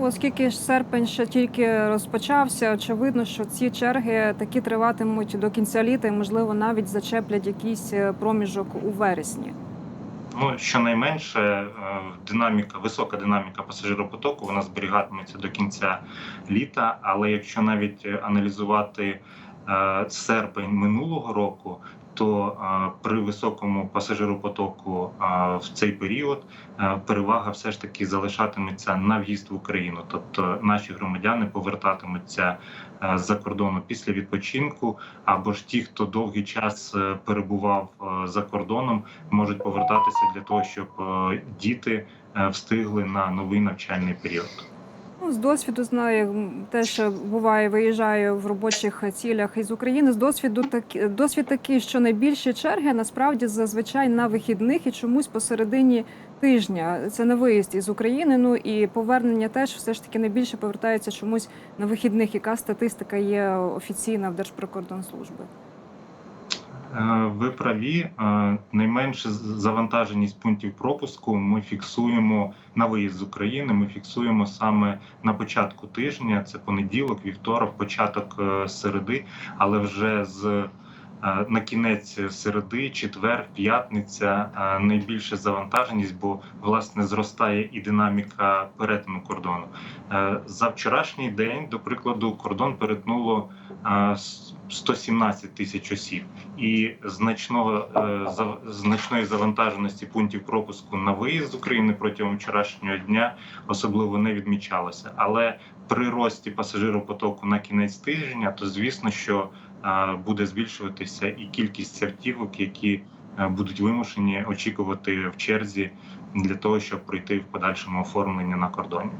Оскільки ж серпень ще тільки розпочався, очевидно, що ці черги такі триватимуть до кінця літа і, можливо, навіть зачеплять якийсь е, проміжок у вересні. Ну щонайменше е, динаміка, висока динаміка пасажиропотоку вона зберігатиметься до кінця літа. Але якщо навіть е, аналізувати серпень минулого року, то е, при високому пасажиропотоку е, в цей період е, перевага все ж таки залишатиметься на в'їзд в Україну, тобто наші громадяни повертатимуться е, з-за кордону після відпочинку, або ж ті, хто довгий час е, перебував е, за кордоном, можуть повертатися для того, щоб е, діти е, встигли на новий навчальний період. З досвіду знаю, теж буває, виїжджаю в робочих цілях із України. З досвіду так досвід такий, що найбільші черги насправді зазвичай на вихідних і чомусь посередині тижня. Це на виїзд із України. Ну і повернення теж все ж таки найбільше повертаються чомусь на вихідних. Яка статистика є офіційна в Держприкордонслужби? Е, Ви праві, Е, найменше завантаженість пунктів пропуску ми фіксуємо на виїзд з України. Ми фіксуємо саме на початку тижня. Це понеділок, вівторок, початок е, середи, але вже з на кінець середи, четвер, п'ятниця е, найбільша завантаженість, бо власне зростає і динаміка перетину кордону. Е, За вчорашній день, до прикладу, кордон перетнуло е, с- 117 тисяч осіб, і значного е, значної завантаженості пунктів пропуску на виїзд з України протягом вчорашнього дня особливо не відмічалося. Але при рості пасажиропотоку на кінець тижня, то звісно, що е, буде збільшуватися і кількість автівок, які будуть вимушені очікувати в черзі для того, щоб пройти в подальшому оформлення на кордоні.